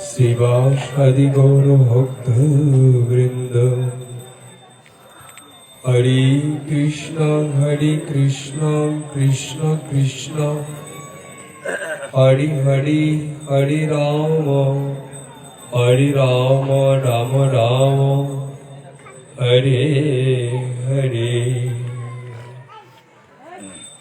শিবাসাদি গৌর ভক্ত বৃন্দ হরে কৃষ্ণ হরে কৃষ্ণ কৃষ্ণ কৃষ্ণ। হরি হরি হরি রাম। হরি রাম রাম রাম। হরে হরে।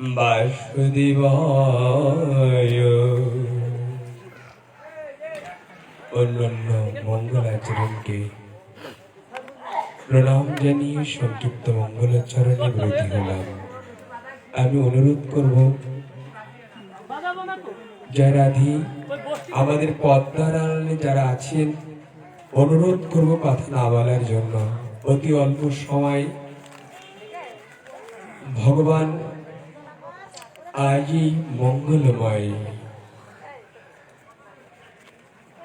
বাসুদেবায় অন্যান্য মঙ্গলাচরণকে প্রণাম জানিয়ে সংক্ষিপ্ত মঙ্গলাচরণে ব্রতী হলাম আমি অনুরোধ করব যারা আধি আমাদের পদ্মার আড়ালে যারা আছেন অনুরোধ করব কথা না বলার জন্য। অতি অল্প সময় ভগবান আজই মঙ্গলময়।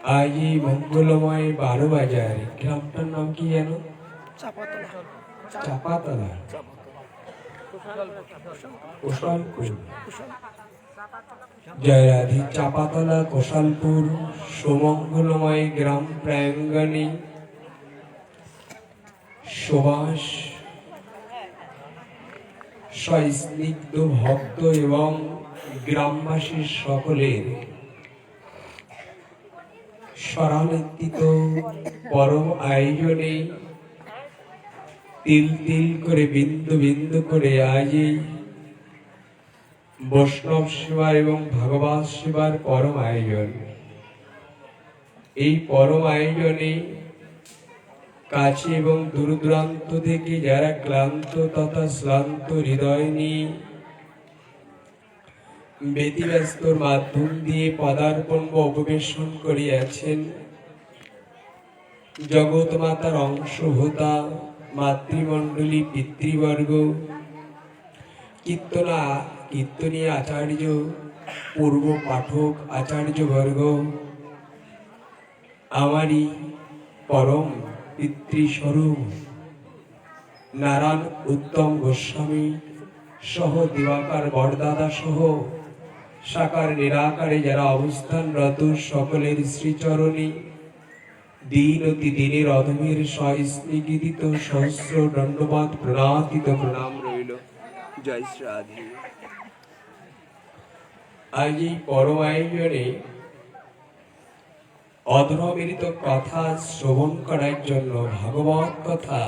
আজই মঙ্গলময় বারো বাজার গ্রামটার নাম কি যেন? চাপাতলা। কোশালপুর। জয় রাধি চাপাতলা কোশালপুর সুমঙ্গলময় গ্রাম প্রাঙ্গণে। সুবাস সস্নিগ্ধ ভক্ত এবং গ্রামবাসীর সকলের স্মরণিত পরম আয়োজনে তিল তিল করে, বিন্দু বিন্দু করে আজই বৈষ্ণব সেবা এবং ভগবান সেবার পরম আয়োজন। এই পরম আয়োজনে কাছে এবং দূরদূরান্ত থেকে যারা ক্লান্ত তথা শ্রান্ত হৃদয় নিয়ে ব্যতিব্যস্তর মাধ্যম দিয়ে পদার্পণ উপবেশন করিয়াছেন জগৎ মাতার অংশভূতা, মাতৃমণ্ডলী, পিতৃবর্গ, কীর্তনা কীর্তনী আচার্য, পূর্ব পাঠক, আচার্যবর্গ, আমারই পরম পিতৃস্বরূপ নারায়ণ উত্তম গোস্বামী সহ দিবাকার বরদাদা সহ সাকার নিরাকারে যারা অবস্থানরত সকলের শ্রীচরণী দিন অতি দিনের অধমের সস্নিগিত সহস্র দণ্ডবাদ প্রণাতিত প্রণাম রইল। জয় শ্রী আজ এই পরম আয়োজনে অধরমৃত কথা শ্রবণ করার জন্য ভাগবত কথা,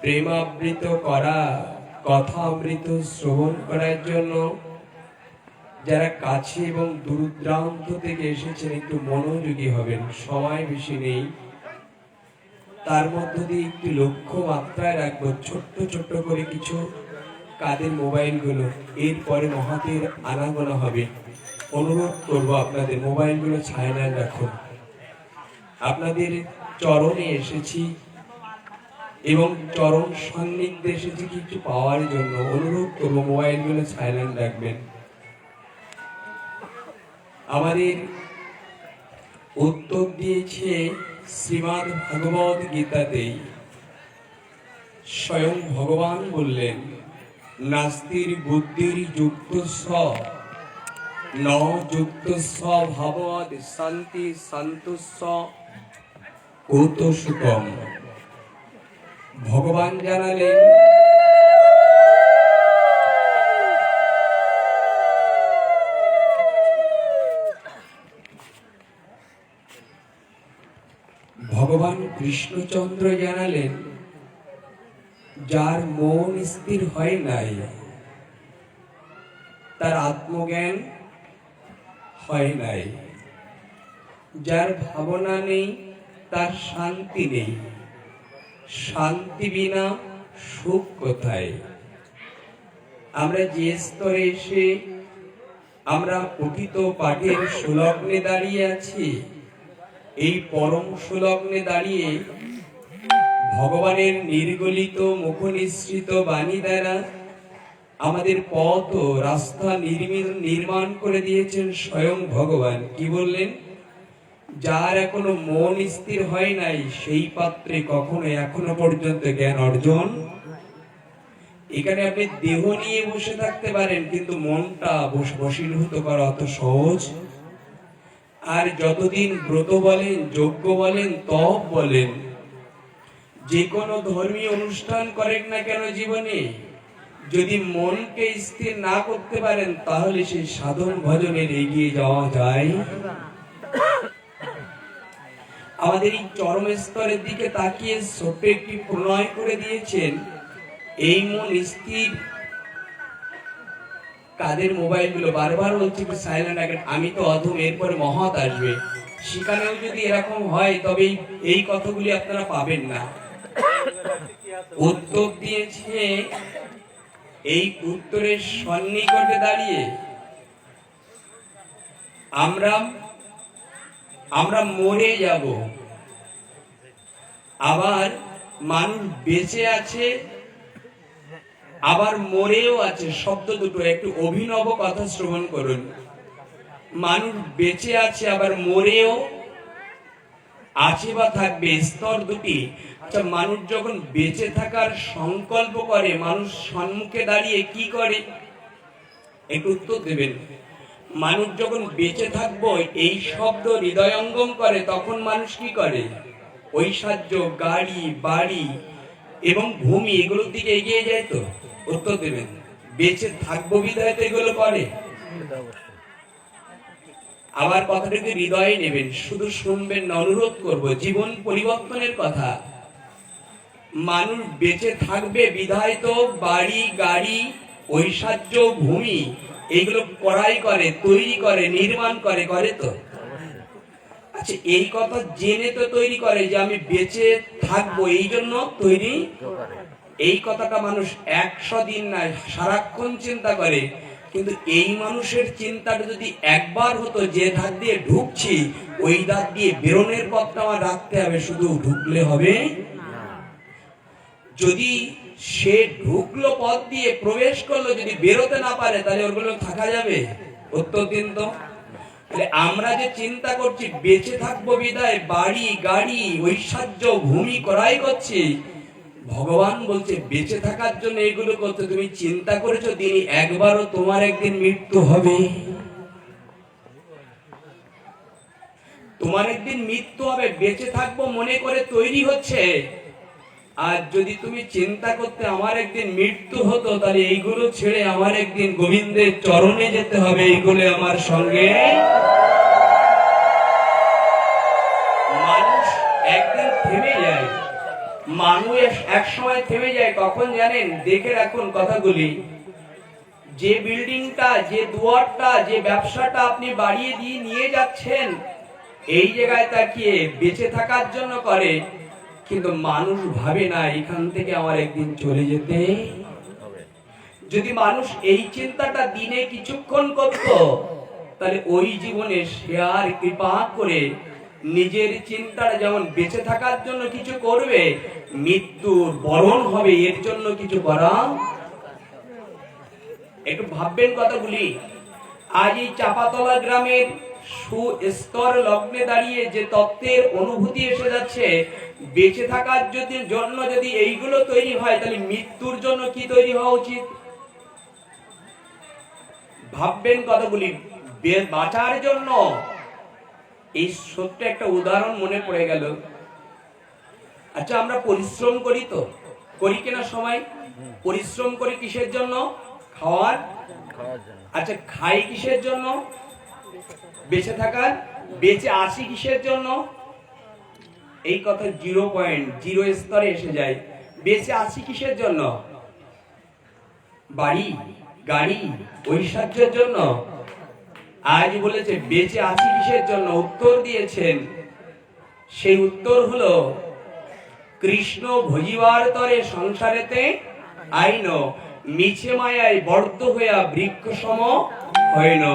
প্রেমাবৃত করা কথা অমৃত শ্রবণ করার জন্য যারা কাছে এবং দূরদূরান্ত থেকে এসেছেন, একটু মনোযোগী হবেন, সময় বেশি নেই। তার মধ্য দিয়ে একটি লক্ষ্য মাত্রায় রাখব, ছোট্ট ছোট্ট করে কিছু কাদের মোবাইলগুলো, এরপরে মহাতের আনাগোনা হবে। অনুরোধ করব আপনাদের, মোবাইলগুলো ছায়নায় রাখুন। আপনাদের চরণে এসেছি এবং চরণ সান্নিধ্যে এসেছি কিছু পাওয়ার জন্য অনুরোধ করব, মোবাইলগুলো সাইলেন্ট রাখবেন। আমাদের উত্তর দিয়েছে শ্রীমদ ভগবত গীতাতেই, স্বয়ং ভগবান বললেন, নাস্তির বুদ্ধির যুক্ত স ভাবদ শান্তি সুকম ভগবান জানালেন, ভগবান কৃষ্ণচন্দ্র জানালেন, যার মন স্থির হয় নাই, তার আত্মজ্ঞান হয় নাই। যার ভাবনা নেই, তার শান্তি নেই। শান্তি বিনা সুখ কোথায়? আমরা যে স্তরে এসে আমরা পঠিত পাঠের সুলগ্নে দাঁড়িয়ে আছি, এই পরম সুলগ্নে দাঁড়িয়ে ভগবানের নির্গলিত মুখ নিঃসৃত বাণী দ্বারা আমাদের পথ ও রাস্তা নির্মাণ করে দিয়েছেন স্বয়ং ভগবান। কি বললেন? যার এখনও মন স্থির হয় নাই, সেই পাত্রে কখনো এখনও পর্যন্ত জ্ঞান অর্জন এখানে আপনি দেহ নিয়ে বসে থাকতে পারেন, কিন্তু মনটা বস- বশীভূত করা অত সহজ। আর যতদিন ব্রত বলেন, যজ্ঞ বলেন, তপ বলেন, যে কোনো ধর্মীয় অনুষ্ঠান করেন না কেন জীবনে? যদি মনকে স্থির না করতে পারেন, তাহলে সেই সাধন ভজনের এগিয়ে যাওয়া যায়। আমাদের এই চরম স্তরের দিকে তাকিয়ে ছোট্ট একটি প্রণয় করে দিয়েছেন, এই মন স্থির। কাদের মোবাইলগুলো বারবার একটু সাইলেন্ট রাখেন, আমি তো অধম, এরপরে মহৎ আসবে। সেখানেও যদি এরকম হয়, তবে এই কথাগুলি আপনারা পাবেন না। উদ্যোগ দিয়েছে এই উত্তরের সন্নিকটে দাঁড়িয়ে আমরা আমরা মরে যাব। আবার মানুষ বেঁচে আছে, আবার মরেও আছে। শব্দ দুটো, একটু অভিনব কথা শ্রবণ করুন। মানুষ বেঁচে আছে, আবার মরেও আছে বা থাকবে, স্তর দুটি। আচ্ছা মানুষ যখন বেঁচে থাকার সংকল্প করে, মানুষ সম্মুখে দাঁড়িয়ে কি করে? একটু উত্তর দেবেন। মানুষ যখন বেঁচে থাকব, এই শব্দ হৃদয়ঙ্গম করে, তখন মানুষ কি করে? ঐশ্বর্য, গাড়ি, বাড়ি এবং ভূমি, এগুলোর দিকে এগিয়ে যায় তো? উত্তর দেবেন। বেঁচে থাকব বিধায় তো এগুলো করে। আবার কথাটাকে হৃদয়ে নেবেন। শুধু শুনবেন অনুরোধ করব, জীবন পরিবর্তনের কথা। মানুষ বেঁচে থাকবে বিধায় তো বাড়ি, গাড়ি, ঐশ্বর্য, ভূমি, এগুলো করাই করে, তৈরি করে, নির্মাণ করে করে তো। আচ্ছা এই কথা জেনে তো তৈরি করে যে আমি বেঁচে থাকব, এই জন্য তৈরি? এই কথাটা মানুষ একশো দিন না, সারাক্ষণ চিন্তা করে। কিন্তু এই মানুষের চিন্তাটা যদি একবার হতো, যে ধার দিয়ে ঢুকছি, ওই ধার দিয়ে বেরোনের পথটা আমার রাখতে হবে, শুধু ঢুকলে হবে? যদি সে ঢুকলো পথ দিয়ে, প্রবেশ করল, যদি বেরোতে না পারে, তাহলে ওগুলো থাকা যাবে? উত্তর দিন তো। আমরা যে চিন্তা করছি, বেঁচে থাকব বিদায়, বাড়ি, গাড়ি, ঐশ্বর্য, ভূমি করাই করছি। ভগবান বলছে, বেঁচে থাকার জন্য এগুলো করতে তুমি চিন্তা করেছ তিনি একবারও তোমার একদিন মৃত্যু হবে। তোমার একদিন মৃত্যু হবে, বেঁচে থাকব মনে করে তৈরি হচ্ছে। আর যদি তুমি চিন্তা করতে আমার একদিন মৃত্যু হতো, তাহলে এইগুলো ছেড়ে আমার একদিন গোবিন্দের চরণে যেতে হবে, এইগুলো আমার সঙ্গে। মানুষ একদিন থেমে যায়। মানুষ থেমে যায় কখন জানেন, দেখে রাখুন কথাগুলি। যে বিল্ডিংটা, যে দুয়ারটা, যে ব্যবসাটা আপনি বাড়িয়ে দিয়ে নিয়ে যাচ্ছেন, এই জায়গায় তাকিয়ে বেঁচে থাকার জন্য করে। কিন্তু মানুষ ভাবে না, এখান থেকে আমার একদিন চলে যেতে। যদি মানুষ এই চিন্তাটা দিনে কিছুক্ষণ করত, তাহলে ওই জীবনে সে আর কৃপা করে নিজের চিন্তাটা যেমন বেঁচে থাকার জন্য কিছু করবে, মৃত্যুর বরণ হবে, এর জন্য কিছু করা। একটু ভাববেন কথাগুলি। আজ এই চাপাতলা গ্রামের সুস্তর লগ্নে দাঁড়িয়ে যে তত্ত্বের অনুভূতি এসে যাচ্ছে বেঁচে থাকার যদি জন্য যদি এইগুলো তৈরি হয় তাহলে মৃত্যুর জন্য কি তৈরি হওয়া উচিত? ভাববেন কতগুলি বাঁচার জন্য। এই সত্য একটা উদাহরণ মনে পড়ে গেল। আচ্ছা আমরা পরিশ্রম করি তো। করি কিনা সময়? পরিশ্রম করি কিসের জন্য? খাওয়ার? আচ্ছা খাই কিসের জন্য? বেঁচে থাকার, বেঁচে আসি কিসের জন্য? এই কথা জিরো পয়েন্ট, জিরো স্তরে এসে যায়। বেঁচে আসি কিসের জন্য? বাড়ি, গাড়ি ঐশ্বর্যের জন্য। আজ বলেছে, বেঁচে আছি কিসের জন্য? উত্তর দিয়েছেন। সেই উত্তর হলো, কৃষ্ণ ভজিবার তরে সংসারেতে আইন, মিছে মায়ায় বর্ধ হইয়া বৃক্ষ সম হয় না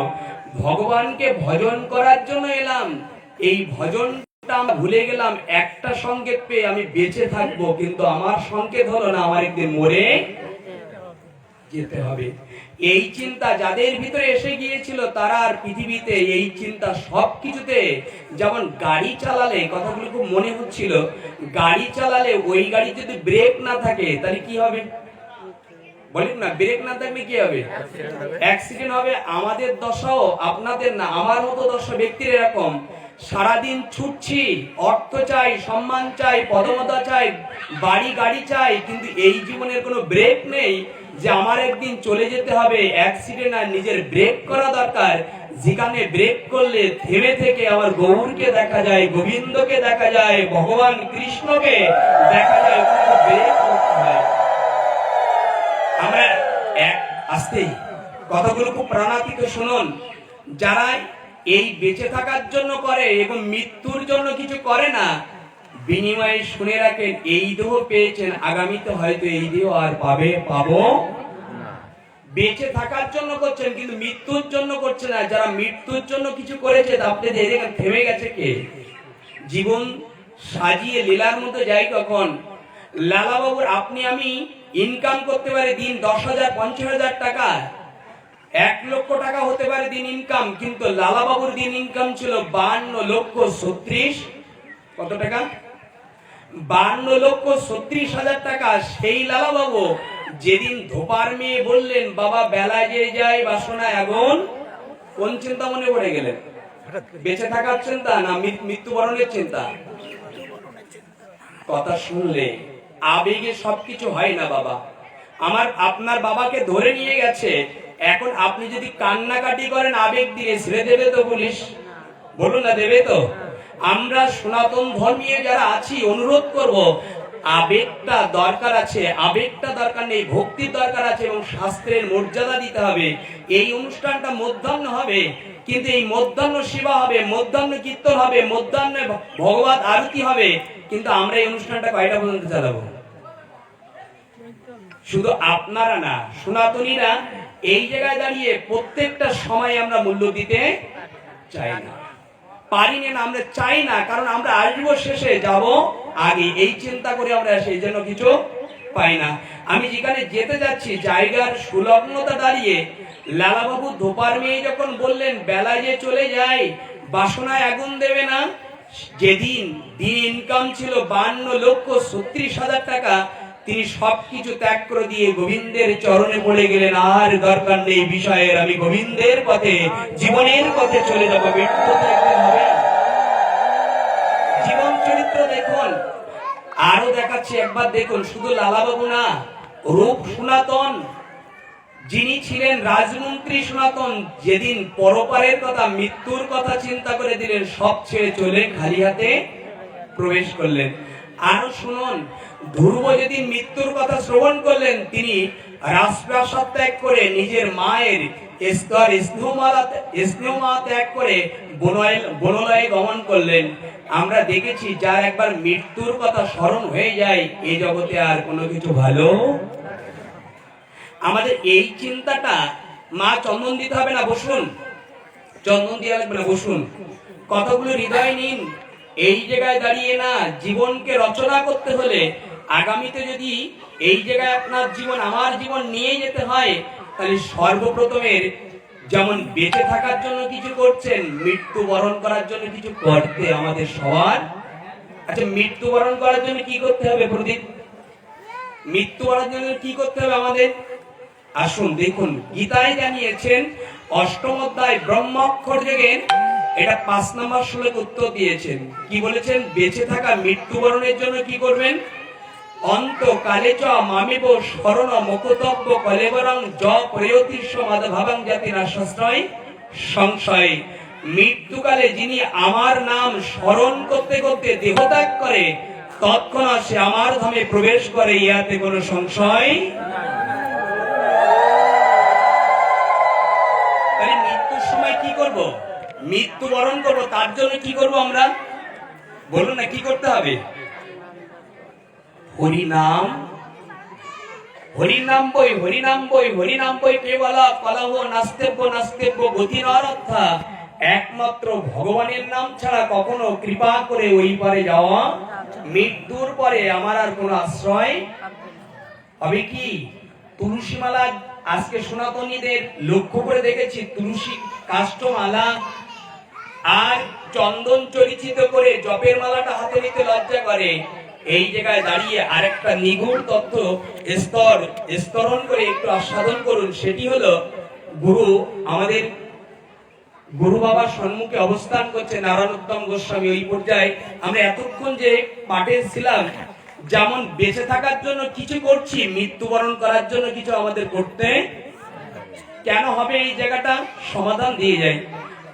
ভগবানকে ভজন করার জন্য এলাম। এই ভজনটা আমরা ভুলে গেলাম, একটা সংকেত পেয়ে আমি বেঁচে থাকব, কিন্তু আমার সংকেত হলো না, আমার একদিন মরে যেতে হবে। এই চিন্তা যাদের ভিতরে এসে গিয়েছিল, তারা আর পৃথিবীতে এই চিন্তা সব কিছুতে যেমন গাড়ি চালালে, কথাগুলো খুব মনে হচ্ছিল, গাড়ি চালালে ওই গাড়ি যদি ব্রেক না থাকে, তাহলে কি হবে? বলেন না ব্রেক না থাকলে কি হবে? অ্যাক্সিডেন্ট হবে, আমাদের দশাও আপনাদের না, আমার মতো দশা ব্যক্তির এরকম। সারাদিন ছুটছি, অর্থ চাই, সম্মান চাই পদমতা চাই, বাড়ি গাড়ি চাই, কিন্তু এই জীবনের কোনো ব্রেক নেই যে আমার একদিন চলে যেতে হবে। অ্যাক্সিডেন্ট আর নিজের ব্রেক করা দরকার। যেখানে ব্রেক করলে থেমে থেকে আমার গৌরকে দেখা যায়, গোবিন্দকে দেখা যায়, ভগবান কৃষ্ণকে দেখা যায়। ব্রেক আমরা এক আসতেই কথাগুলো খুব প্রাণাতীত শুনুন। যারা এই বেঁচে থাকার জন্য করে এবং মৃত্যুর জন্য কিছু করে না, বিনিময়ে শুনে রাখেন, এই দেহ পেয়েছেন, আগামীতে হয়তো এই দেহ আর পাবে, পাবো বেঁচে থাকার জন্য করছেন, কিন্তু মৃত্যুর জন্য করছে না। যারা মৃত্যুর জন্য কিছু করেছে আপনি দেখেন থেমে গেছে কে? জীবন সাজিয়ে লীলার মতো যাই কখন? লালা বাবুর আপনি আমি ইনকাম করতে পারে দিন দশ হাজার, পঞ্চাশ হাজার টাকা। এক লক্ষ টাকা হতে পারে দিন ইনকাম, কিন্তু লালা বাবুর দিন ইনকাম ছিল বান্ন লক্ষ ছত্রিশ। কত টাকা? বান্ন লক্ষ ছত্রিশ হাজার টাকা। সেই লালা বাবু যেদিন ধোপার মেয়ে বললেন, বাবা বেলা যে যায় বাসনা এখন কোন চিন্তা মনে পড়ে গেলেন? বেঁচে থাকার চিন্তা না মৃত্যুবরণের চিন্তা? কথা শুনলে আবেগে সবকিছু হয় না, বাবা। আমার, আপনার বাবাকে ধরে নিয়ে গেছে। এখন আপনি যদি কান্নাকাটি করেন, আবেগ দিয়ে ছেড়ে দেবে তো পুলিশ? বলুন না, দেবে তো? আমরা সনাতন ধর্মীয় যারা আছি, অনুরোধ করব, আবেগটা দরকার আছে, আবেগটা দরকার নেই, ভক্তির দরকার আছে এবং শাস্ত্রের মর্যাদা দিতে হবে। এই অনুষ্ঠানটা মধ্যাহ্ন হবে, কিন্তু এই মধ্যাহ্ন সেবা হবে, মধ্যাহ্ন কীর্তন হবে, মধ্যাহ্ন ভগবত আরতি হবে। কিন্তু আমরা এই অনুষ্ঠানটা কয়টা পর্যন্ত চালাবো? শুধু আপনারা না, সনাতনীরা এই জায়গায় দাঁড়িয়ে প্রত্যেকটা সময় আমরা মূল্য দিতে চাই না। পারি না, আমরা চাই না, কারণ আমরা আসব, শেষে যাব, আগে এই চিন্তা করে আমরা সেই জন্য কিছু পাই না। আমি যেখানে যেতে যাচ্ছি, জায়গার সুলগ্নতা দাঁড়িয়ে লালাবাবু ধোপার মেয়ে যখন বললেন বেলা যে চলে যায়, বাসনায় আগুন দেবে না যেদিন দিন ইনকাম ছিল বান্ন লক্ষ ছত্রিশ হাজার টাকা, তিনি সবকিছু ত্যাগ করে দিয়ে গোবিন্দের চরণে পড়ে গেলেন, আর দরকার নেই বিষয়ের, আমি গোবিন্দের পথে, জীবনের পথে চলে যাব। মৃত্যু জীবন চরিত্র দেখুন। আরও দেখাচ্ছি, একবার দেখুন, শুধু লালাবাবু না, রূপ সনাতন যিনি ছিলেন রাজমন্ত্রী সনাতন, যেদিন পরপারের কথা, মৃত্যুর কথা চিন্তা করে দিলেন, সব ছেড়ে চলে খালি হাতে প্রবেশ করলেন। আরও শুনুন, ধ্রুব যেদিন মৃত্যুর কথা শ্রবণ করলেন, তিনি রাজপ্রাসাদ ত্যাগ করে নিজের মায়ের স্তর স্নেহমালা স্নেহমা ত্যাগ করে বনলয়ে গমন করলেন। আমরা দেখেছি, যার একবার মৃত্যুর কথা স্মরণ হয়ে যায় এই জগতে আর কোনো কিছু ভালো আমাদের এই চিন্তাটা মা চন্দন দিতে হবে না, বসুন। চন্দন দেওয়া লাগবে না, বসুন। কতগুলো হৃদয় নিন। এই জায়গায় দাঁড়িয়ে না জীবনকে রচনা করতে হলে আগামীতে যদি এই জায়গায় আপনার জীবন, আমার জীবন নিয়ে যেতে হয়, তাহলে সর্বপ্রথমের যেমন বেঁচে থাকার জন্য কিছু করছেন মৃত্যু বরণ করার জন্য কিছু করতে আমাদের সবার। আচ্ছা মৃত্যু বরণ করার জন্য কি করতে হবে প্রদীপ? মৃত্যু বরণ জন্য কি করতে হবে আমাদের? আসুন দেখুন, গীতায় জানিয়েছেন, অষ্টম অধ্যায় ব্রহ্মাক্ষর যোগের এটা পাঁচ নম্বর শ্লোক উত্তর দিয়েছেন। কি বলেছেন? বেঁচে থাকা মৃত্যুবরণের জন্য কি করবেন? অন্ত কালে চ স্মরণ মুকুতব্য কলেবরং জ প্রয়োতিস্ব মাধভাবাং জাতি নাশাশ্রয় সংশয়। মৃত্যুকালে যিনি আমার নাম স্মরণ করতে করতে দেহত্যাগ করে, তৎক্ষণাৎ সে আমার ধামে প্রবেশ করে ইহাতে কোনো সংশয় সময় কি করব? মৃত্যু বরণ করব, তার জন্য কি করব আমরা? বলুন না, কি করতে হবে? হরি নাম হরিনাম বই হরিনাম বই হরিনাম বই কেবল কলহ, নাস্তেব্য নাস্তেব্য, গতি নরথা একমাত্র ভগবানের নাম ছাড়া কখনো কৃপা করে ওই পারে যাওয়া, মৃত্যুর পরে আমার আর কোনো আশ্রয়? হবে কি? তুলসী মালা আজকে সনাতনীদের লক্ষ্য করে দেখেছি তুলসী কাষ্টমালা আর চন্দন চরিচিত করে জপের মালাটা হাতে নিতে লজ্জা করে। এই জায়গায় দাঁড়িয়ে আরেকটা নিগুড় তথ্য স্তর, স্তরণ করে একটু আস্বাদন করুন। সেটি হলো, গুরু আমাদের গুরু বাবার সম্মুখে অবস্থান করছে নারায়ণ উত্তম গোস্বামী। ওই পর্যায়ে আমরা এতক্ষণ যে পাঠে ছিলাম যেমন বেঁচে থাকার জন্য কিছু করছি মৃত্যুবরণ করার জন্য কিছু আমাদের করতে। কেন হবে এই জায়গাটা? সমাধান দিয়ে যায়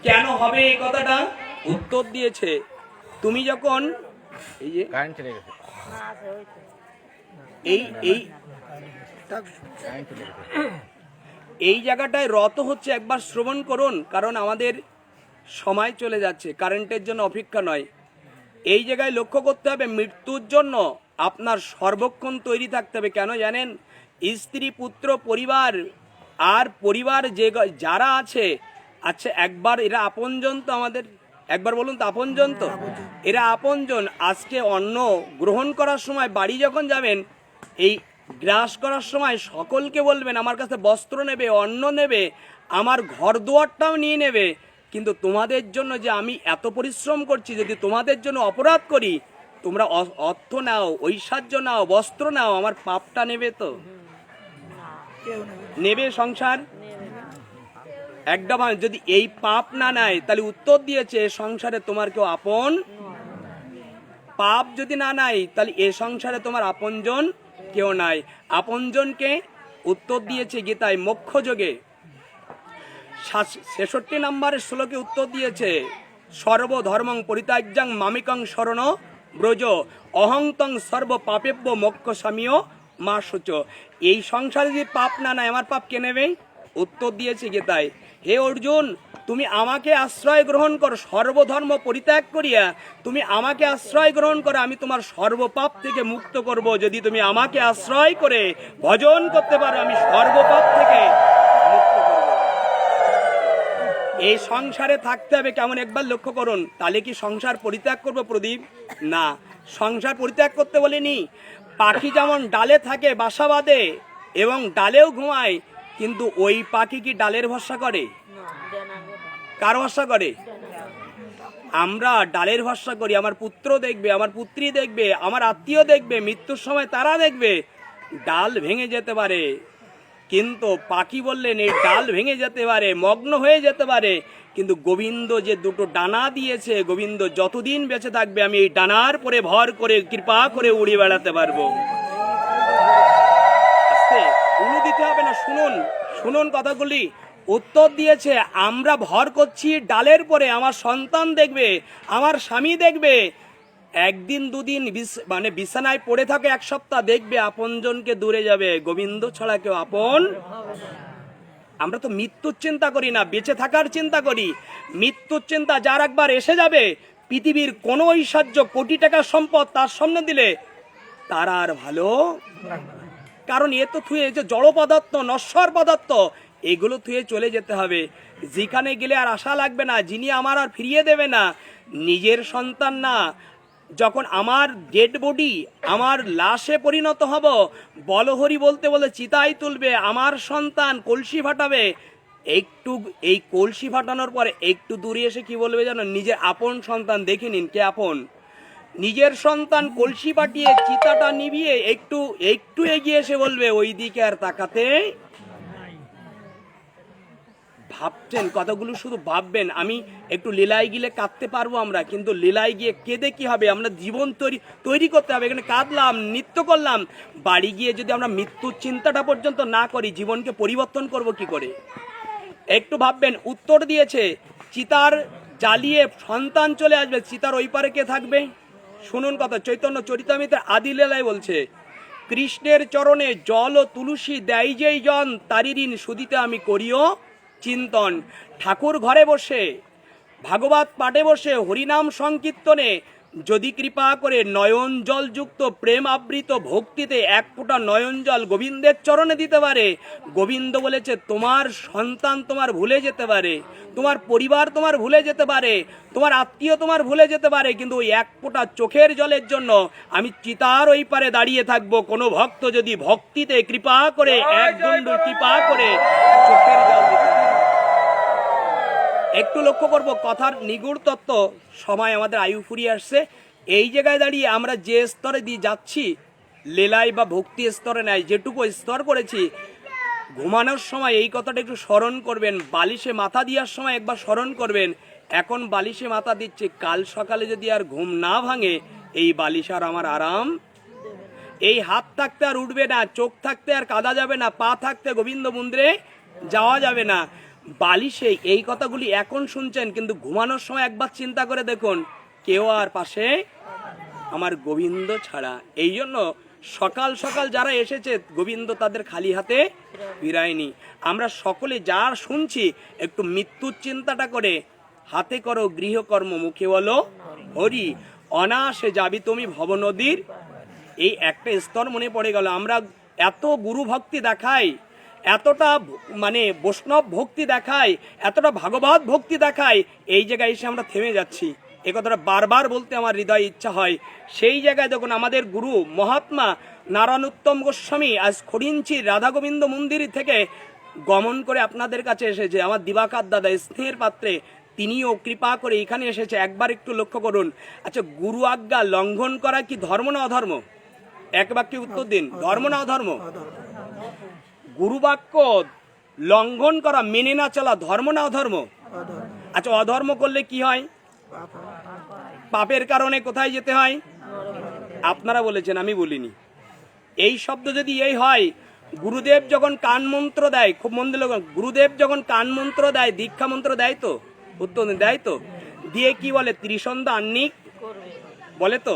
কেন হবে এই কথাটা? উত্তর দিয়েছে। তুমি যখন এই যে কারেন্ট চলে গেছে। এই এই কারেন্ট চলে গেছে। এই জায়গাটায় রত হচ্ছে একবার শ্রবণ করুন কারণ আমাদের সময় চলে যাচ্ছে কারেন্টের জন্য অপেক্ষা নয়। এই জায়গায় লক্ষ্য করতে হবে মৃত্যুর জন্য আপনার সর্বক্ষণ তৈরি থাকতে হবে। কেন জানেন? স্ত্রী, পুত্র, পরিবার আর পরিবার যে যারা আছে আচ্ছা একবার এরা আপনজন তো আমাদের, একবার বলুন তো আপনজন তো? এরা আপনজন। আজকে অন্ন গ্রহণ করার সময়, বাড়ি যখন যাবেন, এই গ্রাস করার সময় সকলকে বলবেন, আমার কাছে বস্ত্র নেবে, অন্ন নেবে, আমার ঘর দুয়ারটাও নিয়ে নেবে। কিন্তু তোমাদের জন্য যে আমি এত পরিশ্রম করছি, যদি তোমাদের জন্য অপরাধ করি তোমরা অর্থ নাও, ঐশ্বর্য নাও, বস্ত্র নাও, আমার পাপটা নেবে তো? নেবে সংসার? ভাবে যদি এই পাপ না নেয়, তাহলে উত্তর দিয়েছে, সংসারে তোমার কেউ আপন পাপ যদি না নাই তাহলে এ সংসারে তোমার আপনজন কেউ নাই। আপনজনকে উত্তর দিয়েছে গীতায় মোক্ষ যোগে। ছেষট্টি নম্বরের শ্লোকে উত্তর দিয়েছে, সর্বধর্মং পরিত্যাজ্যাং মামিকং শরণ ব্রজ, অহংতং সর্ব পাপেব্য মোক্ষ স্বামীয় মা সূচ। এই সংসারে যদি পাপ না নাই আমার পাপ কে নেবে? উত্তর দিয়েছে গীতায়, হে অর্জুন, তুমি আমাকে আশ্রয় গ্রহণ করো, সর্বধর্ম পরিত্যাগ করিয়া তুমি আমাকে আশ্রয় গ্রহণ করো, আমি তোমার সর্বপাপ থেকে মুক্ত করব। যদি তুমি আমাকে আশ্রয় করে ভজন করতে পারো, আমি সর্বপাপ থেকে এই সংসারে থাকতে হবে কেমন একবার লক্ষ্য করুন। তাহলে কি সংসার পরিত্যাগ করব প্রদীপ? না। সংসার পরিত্যাগ করতে বলিনি। পাখি যেমন ডালে থাকে বাসা বাঁধে এবং ডালেও ঘুমায়, কিন্তু ওই পাখি কি ডালের ভরসা করে? কার ভরসা করে? আমরা ডালের ভরসা করি। আমার পুত্র দেখবে, আমার পুত্রী দেখবে, আমার আত্মীয় দেখবে, মৃত্যুর সময় তারা দেখবে, ডাল ভেঙে যেতে পারে। কিন্তু পাখি বললেন, এই ডাল ভেঙে যেতে পারে, মগ্ন হয়ে যেতে পারে। কিন্তু গোবিন্দ যে দুটো ডানা দিয়েছে, গোবিন্দ যতদিন বেঁচে থাকবে, আমি এই ডানার পরে ভর করে, কৃপা করে উড়ে বেড়াতে পারব। উলু দিতে হবে না, শুনুন শুনুন কথাগুলি। উত্তর দিয়েছে, আমরা ভর করছি ডালের পরে, আমার সন্তান দেখবে, আমার স্বামী দেখবে একদিন দুদিন মানে বিছানায় পড়ে থাকে, এক সপ্তাহ দেখবে আপনজনকে দূরে যাবে। গোবিন্দ ছাড়া কেউ আপন আমরা তো মৃত্যুর চিন্তা করি না, বেঁচে থাকার চিন্তা করি। মৃত্যুর চিন্তা যার একবার এসে যাবে, পৃথিবীর কোনো ঐশ্বর্য কোটি টাকার সম্পদ তার সামনে দিলে তার আর ভালো কারণ এ তো থুয়ে যে জড় পদার্থ, নশ্বর পদার্থ, এগুলো থুয়ে চলে যেতে হবে। যেখানে গেলে আর আশা লাগবে না, যিনি আমার আর ফিরিয়ে দেবে না, নিজের সন্তান না যখন আমার ডেড বডি আমার লাশে পরিণত হব, বলহরি বলতে বলে চিতাই তুলবে, আমার সন্তান কলসি ফাটাবে। একটু, এই কলসি ফাটানোর পরে একটু দূরে এসে কি বলবে জানো? নিজের আপন সন্তান দেখে নিন, কে আপন? নিজের সন্তান কলসি পাঠিয়ে চিতাটা নিভিয়ে একটু একটু এগিয়ে এসে বলবে ওই দিকে আর তাকাতে ভাবছেন, কথাগুলো শুধু ভাববেন, আমি একটু লীলায় গিলে কাঁদতে পারব আমরা, কিন্তু লীলায় গিয়ে কেঁদে কি হবে? আমরা জীবন তৈরি তৈরি করতে হবে, এখানে কাঁদলাম, নৃত্য করলাম। বাড়ি গিয়ে যদি আমরা মৃত্যুর চিন্তাটা পর্যন্ত না করি, জীবনকে পরিবর্তন করব কি করে? একটু ভাববেন, উত্তর দিয়েছে, চিতার জ্বালিয়ে সন্তান চলে আসবে, চিতার ওই পারে কে থাকবে? শুনুন কথা, চৈতন্য চরিতামিতে আদিলেলায় বলছে, কৃষ্ণের চরণে জল ও তুলসী দেয় যেই জন তারি ঋণ সুদিতে আমি করিও চিন্তন। ঠাকুর ঘরে বসে, ভাগবত পাঠে বসে হরিনাম সংকীর্তনে যদি কৃপা করে নয়ন জলযুক্ত প্রেম আবৃত ভক্তিতে এক ফোঁটা নয়ন জল গোবিন্দের চরণে দিতে পারে। গোবিন্দ বলেছে, তোমার সন্তান তোমার ভুলে যেতে পারে। তোমার পরিবার তোমার ভুলে যেতে পারে। তোমার আত্মীয় তোমার ভুলে যেতে পারে। কিন্তু ওই এক ফোঁটা চোখের জলের জন্য আমি চিতার ওই পারে দাঁড়িয়ে থাকব। কোনো ভক্ত যদি ভক্তিতে কৃপা করে, এক দণ্ড কৃপা করে, চোখের জল দিতে। একটু লক্ষ্য করব, কথার নিগুড় তত্ত্ব সময় আমাদের আয়ু ফুরিয়ে আসছে। এই জায়গায় দাঁড়িয়ে আমরা যে স্তরে দিয়ে যাচ্ছি, লেলাই বা ভক্তি স্তরে নাই, যেটুকু স্তর করেছি, ঘুমানোর সময় এই কথাটা একটু স্মরণ করবেন, বালিশে মাথা দেওয়ার সময় একবার স্মরণ করবেন, এখন বালিশে মাথা দিচ্ছে, কাল সকালে যদি আর ঘুম না ভাঙে, এই বালিশ আর আমার আরাম। এই হাত থাকতে আর উঠবে না, চোখ থাকতে আর কাদা যাবে না, পা থাকতে গোবিন্দ মন্দিরে যাওয়া যাবে না। বালিশে এই কথাগুলি এখন শুনছেন, কিন্তু ঘুমানোর সময় একবার চিন্তা করে দেখুন, কেউ আর পাশে আমার গোবিন্দ ছাড়া। এই জন্য সকাল সকাল যারা এসেছে, গোবিন্দ তাদের খালি হাতে ফিরায়নি। আমরা সকলে যা শুনছি, একটু মৃত্যুর চিন্তাটা করে, হাতে করো গৃহকর্ম, মুখে বলো, হরি, অনায়াসে যাবি তুমি ভব নদীর এই একটা স্তর মনে পড়ে গেল, আমরা এত গুরু ভক্তি দেখাই এতটা মানে বৈষ্ণব ভক্তি দেখায়, এতটা ভাগবত ভক্তি দেখায়, এই জায়গায় এসে আমরা থেমে যাচ্ছি। এ কথাটা বারবার বলতে আমার হৃদয় ইচ্ছা হয়। সেই জায়গায় দেখুন আমাদের গুরু মহাত্মা নারায়ণোত্তম গোস্বামী আজ খড়িঞ্চির রাধা গোবিন্দ মন্দির থেকে গমন করে আপনাদের কাছে এসেছে। আমার দিবাকার দাদা স্নেহের পাত্রে তিনিও কৃপা করে এখানে এসেছে। একবার একটু লক্ষ্য করুন। আচ্ছা গুরু আজ্ঞা, লঙ্ঘন করা কি ধর্ম না অধর্ম? এক বাক্যে উত্তর দিন। ধর্ম না অধর্ম? গুরু বাক্য লঙ্ঘন করা, মেনে না চলা, ধর্ম না অধর্ম? আচ্ছা অধর্ম করলে কি হয়? পাপের কারণে কোথায় যেতে হয়? আপনারা বলেছেন, আমি বলিনি। এই শব্দ যদি এই হয়, গুরুদেব যখন কান মন্ত্র দেয়, খুব মন দিল গুরুদেব যখন কান মন্ত্র দেয়, দীক্ষা মন্ত্র দেয় তো? উত্তর দেয় তো? দিয়ে কি বলে? ত্রিসন্ধা আন্নিক বলে তো?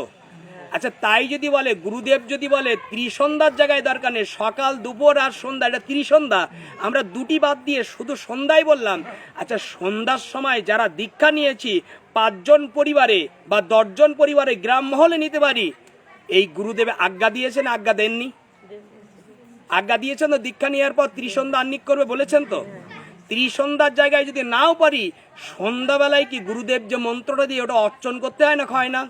আচ্ছা তাই যদি বলে, গুরুদেব যদি বলে, ত্রিসন্ধ্যার জায়গায় দরকার নেই, সকাল, দুপুর আর সন্ধ্যা, এটা ত্রিসন্ধ্যা, আমরা দুটি বাদ দিয়ে শুধু সন্ধ্যায় বললাম। আচ্ছা সন্ধ্যার সময় যারা দীক্ষা নিয়েছি, পাঁচজন পরিবারে বা দশজন পরিবারে গ্রাম মহলে নিতে পারি? এই গুরুদেব আজ্ঞা দিয়েছেন, আজ্ঞা দেননি? আজ্ঞা দিয়েছেন তো, দীক্ষা নেওয়ার পর ত্রিসন্ধ্যা আন্নিক করবে বলেছেন তো? ত্রিসন্ধ্যার জায়গায় যদি নাও পারি, সন্ধ্যাবেলায় কি গুরুদেব যে মন্ত্রটা দিয়ে ওটা অর্চন করতে হয় না হয় না?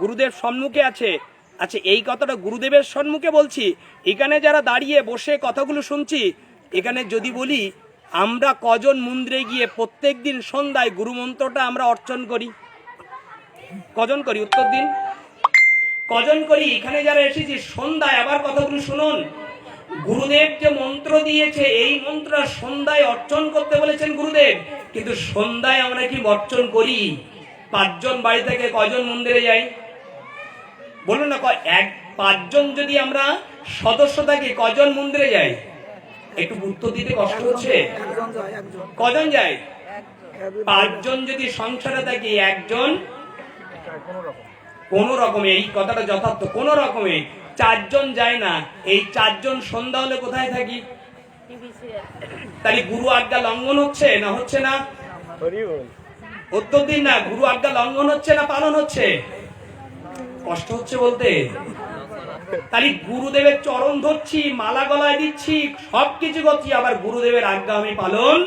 গুরুদেব সম্মুখে আছে। আচ্ছা এই কথাটা গুরুদেবের সম্মুখে বলছি। এখানে যারা দাঁড়িয়ে বসে কথাগুলো শুনছি, এখানে যদি বলি, আমরা কজন মন্দিরে গিয়ে প্রত্যেক দিন সন্ধ্যায় গুরুমন্ত্রটা আমরা অর্চন করি? কজন করি উত্তর দিন? কজন করি? এখানে যারা এসেছি, সন্ধ্যায় আবার কথাগুলো শুনুন। গুরুদেব যে মন্ত্র দিয়েছে, এই মন্ত্র সন্ধ্যায় অর্চন করতে বলেছেন গুরুদেব। কিন্তু সন্ধ্যায় আমরা কি অর্চন করি? পাঁচজন বাড়ি থেকে কজন মন্দিরে যাই? বলুন না ক- এক পাঁচজন যদি আমরা সদস্য থাকি কজন মন্দিরে যাই? একটু উত্তর দিতে কষ্ট হচ্ছে? একজন যায় একজন। কজন যায়? পাঁচজন যদি সংসারে থাকি একজন? কোন রকমে এই কথাটা যথার্থ কোন রকমে চারজন যায় না। এই চারজন সন্ধ্যা হলে কোথায় থাকি? তাহলে গুরু আজ্ঞা লঙ্ঘন হচ্ছে না হচ্ছে না? উত্তর দিন না গুরু আজ্ঞা লঙ্ঘন হচ্ছে না পালন হচ্ছে? কষ্ট হচ্ছে বলতে? তাহলে গুরুদেবের চরণ ধরছি, মালা গলায় দিচ্ছি, সবকিছু করছি, আবার গুরুদেবের আজ্ঞা আমি পালন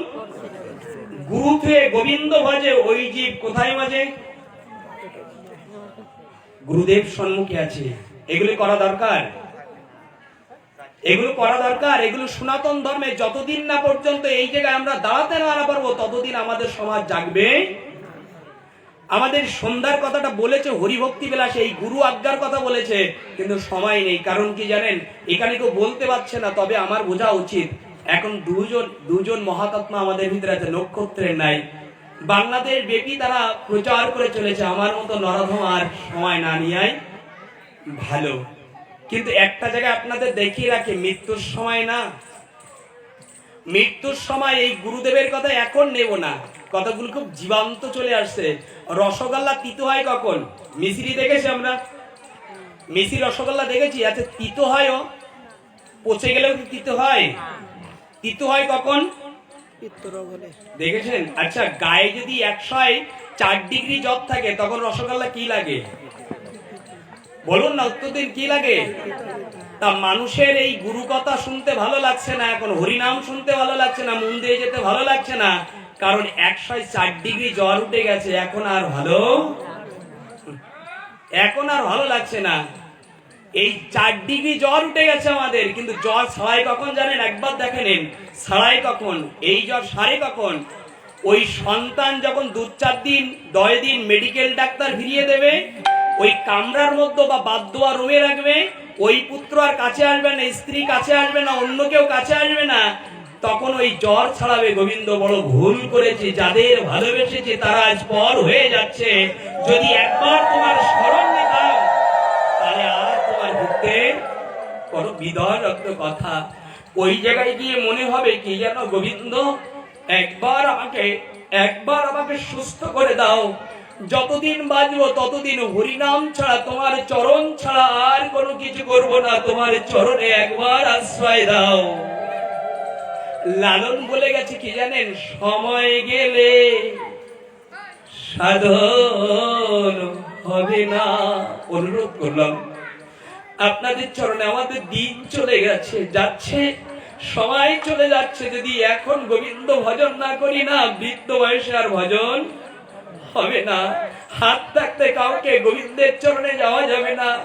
গুরু থেকে গোবিন্দ ভজে, ওই জীব কোথায় মাঝে? গুরুদেব সম্মুখে আছে। এগুলি করা দরকার? এগুলো করা দরকার? এগুলো সনাতন ধর্মে যতদিন না পর্যন্ত এই জায়গায় আমরা দাঁড়াতে না পারব, ততদিন আমাদের সমাজ জাগবে আমাদের সন্ধ্যার কথাটা বলেছে হরিভক্তি বিলাস, এই গুরু আজ্ঞার কথা বলেছে, কিন্তু সময় নেই। কারণ কি জানেন? এখানে কেউ বলতে পারছে না, তবে আমার বোঝা উচিত। এখন দুজন দুজন মহাত্মা আমাদের ভিতরে আছে, নক্ষত্রের নাই। বাংলাদেশ ব্যাপী তারা প্রচার করে চলেছে, আমার মতো নরধম আর সময় না নিয়ে ভালো। কিন্তু একটা জায়গায় আপনাদের দেখিয়ে রাখে, মৃত্যুর সময় না। মৃত্যুর সময় এই গুরুদেবের কথা এখন নেব না। কথাগুলো খুব জীবান্ত চলে আসছে। রসগোল্লা তিতো হয় কখন? মিশ্রি দেখেছি আমরা। মিশ্রি রসগোল্লা দেখেছি? আচ্ছা তিতো হয়ও? পচে গেলেও কি তিতো হয়? তিতো হয় কখন? দেখেছেন? আচ্ছা গায়ে যদি একশো চার ডিগ্রি জ্বর থাকে, তখন রসগোল্লা কি লাগে? বলুন না, উত্তর দিন কি লাগে? তা মানুষের এই গুরু কথা শুনতে ভালো লাগছে না, এখন হরিনাম শুনতে ভালো লাগছে না মন্দিরে যেতে ভালো লাগছে না। কারণ একশো চার ডিগ্রি জ্বর উঠে গেছে, এখন আর ভালো? এখন আর ভালো লাগছে না। এই চার ডিগ্রি জ্বর উঠে গেছে আমাদের, কিন্তু জ্বর ছাড়াই কখন জানেন? একবার দেখে নিন, ছাড়াই কখন? এই জ্বর সারে কখন? ওই সন্তান যখন দু চার দিন, দশ দিন মেডিকেল ডাক্তার ফিরিয়ে দেবে, ওই কামরার মধ্যে বা বাদদোয়া রুমে রাখবে, ওই পুত্র আর কাছে আসবে না, স্ত্রী কাছে আসবে না, অন্য কেউ কাছে আসবে না তখন ওই জ্বর ছাড়াবে গোবিন্দ, বড় ভুল করেছে, যাদের ভালোবেসেছে তারা আজ পর হয়ে যাচ্ছে। যদি একবার তোমার স্মরণ নিতাম তাহলে আর তোমার ভুগতে কোনো বিদয় রক্ত কথা। ওই জায়গায় গিয়ে মনে হবে কি যেন গোবিন্দ, একবার আমাকে একবার আমাকে সুস্থ করে দাও। যতদিন বাঁচবো ততদিন হরিনাম ছাড়া, তোমার চরণ ছাড়া আর কোনো কিছু করব না। তোমার চরণে একবার আশ্রয় দাও। লালন বলে গেছে কি জানেন? সময় গেলে সাধন হবে না। অনুরোধ করলাম। আপনাদের চরণে আমাদের দিন চলে গেছে, যাচ্ছে, সময় চলে যাচ্ছে। যদি এখন গোবিন্দ ভজন না করি না, বৃদ্ধ বয়সে আর ভজন হবে না। হাত থাকতে কাউকে গোবিন্দের চরণে যাওয়া যাবে না।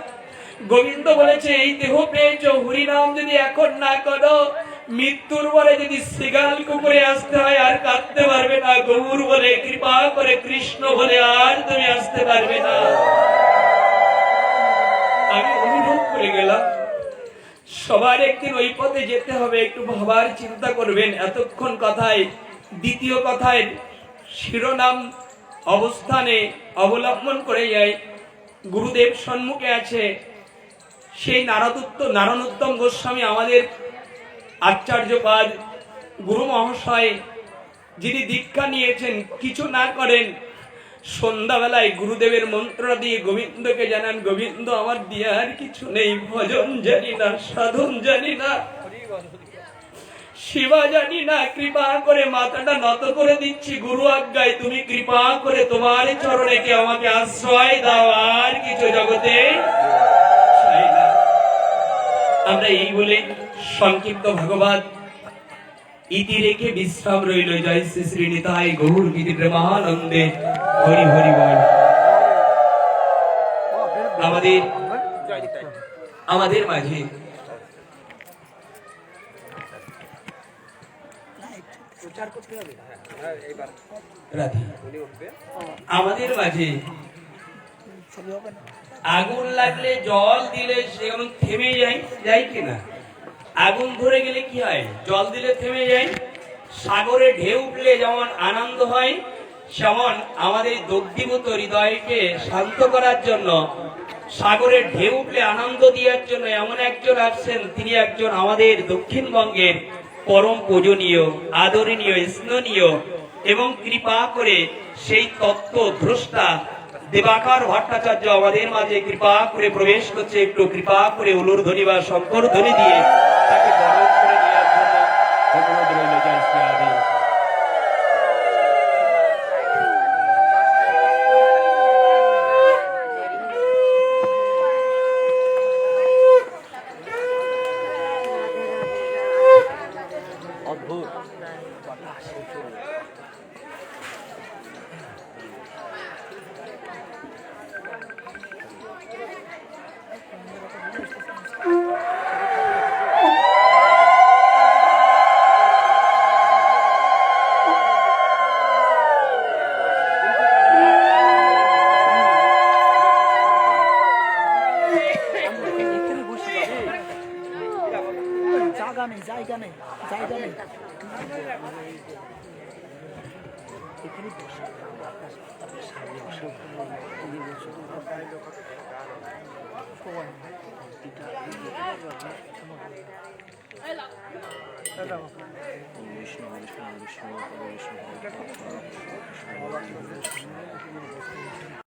গোবিন্দ বলেছে, এই দেহ পেয়েছ, হরিনাম যদি এখন না করো মৃত্যুর পরে যদি সিগাল কুকুরে আসতে হয়, আর কাঁদতে পারবে না। গৌর বলে, কৃপা করে কৃষ্ণ বলে, আর তুমি আসতে পারবে না। আমি অনুরোধ করে গেলাম, সবার একদিন ওই পথে যেতে হবে। একটু ভাবার চিন্তা করবেন। এতক্ষণ কথায়, দ্বিতীয় কথায় শিরোনাম অবস্থানে অবলম্বন করে যায় গুরুদেব সম্মুখে আছে। সেই নারদুত্ত, নারায়ণোত্তম গোস্বামী আমাদের আচার্যপাদ গুরু মহাশয়, যিনি দীক্ষা নিয়েছেন, কিছু না করেন, সন্ধ্যাবেলায় গুরুদেবের মন্ত্র দিয়ে গোবিন্দকে জানান, গোবিন্দ, আমার দিয়ে আর কিছু নেই, ভজন জানি না, সাধন জানি না। শিবা জানি না, কৃপা করে মাথাটা নত করে দিচ্ছি, গুরু আজ্ঞায়, তুমি কৃপা করে তোমার চরণে কে আমাকে আশ্রয় দাও, আর কিছু জগতে আমরা এই বলে সংক্ষিপ্ত ভগবান ইতি রেখে বিশ্রাম রইল জয় শ্রী শ্রী নিতাই গৌর গীতি প্রেমানন্দে হরি হরি বল। আমাদের আমাদের মাঝে আমাদের মাঝে আগুন লাগলে জল দিলে সেগুলো থেমে যায় যায় কিনা? আগুন ধরে গেলে কি হয়? জল দিলে থেমে যায়, সাগরে ঢেউ উঠলে যেমন আনন্দ হয়, সেমন আমাদের দগ্ধীভূত হৃদয়কে শান্ত করার জন্য, সাগরে ঢেউ উঠলে আনন্দ দেওয়ার জন্য এমন একজন আসছেন, তিনি একজন আমাদের দক্ষিণবঙ্গের পরম পূজনীয়, আদরণীয়, স্মরণীয় এবং কৃপা করে সেই তত্ত্ব, দ্রষ্টা দেবাকার ভট্টাচার্য আমাদের মাঝে কৃপা করে প্রবেশ করছে, একটু কৃপা করে উলুর ধ্বনি বা শঙ্কর ধ্বনি দিয়ে তাকে